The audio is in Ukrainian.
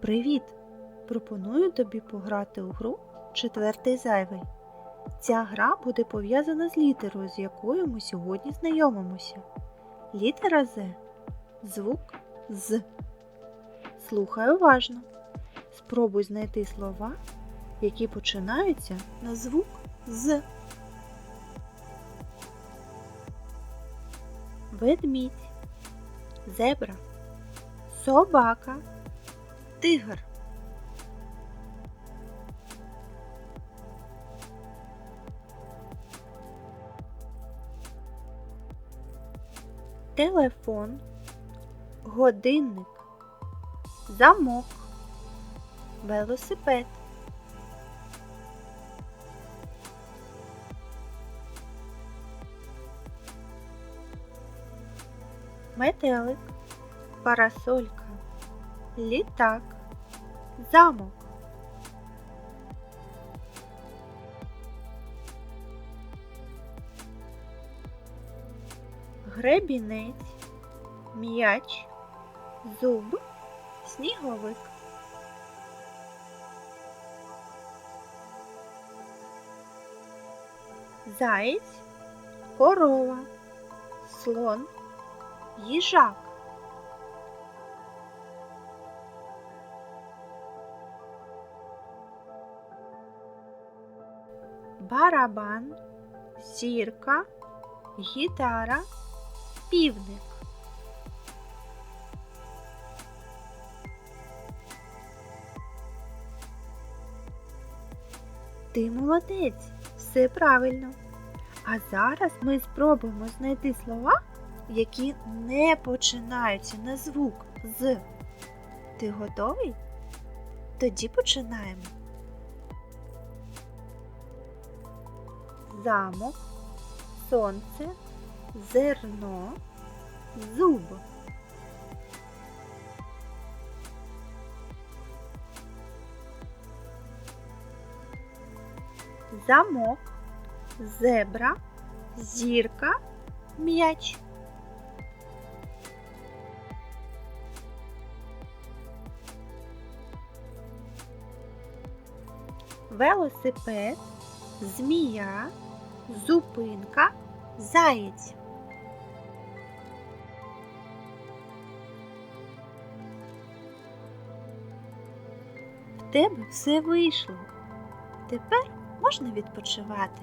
Привіт! Пропоную тобі пограти у гру Четвертий зайвий. Ця гра буде пов'язана з літерою, з якою ми сьогодні знайомимося. Літера З. Звук з. Слухай уважно. Спробуй знайти слова, які починаються на звук з. Ведмідь, зебра, собака, тигр. Телефон, годинник, замок, велосипед. Метелик, парасолька, літак, замок. Гребінець, м'яч, зуб, сніговик. Заєць, корова, слон, їжак. Барабан, зірка, гітара, півник. Ти молодець, все правильно. А зараз ми спробуємо знайти слова, які не починаються на звук з. Ти готовий? Тоді починаємо. Замок, сонце, зерно, зуб. Замок, зебра, зірка, м'яч. Велосипед, змія, зупинка, заєць. В тебе все вийшло. Тепер можна відпочивати.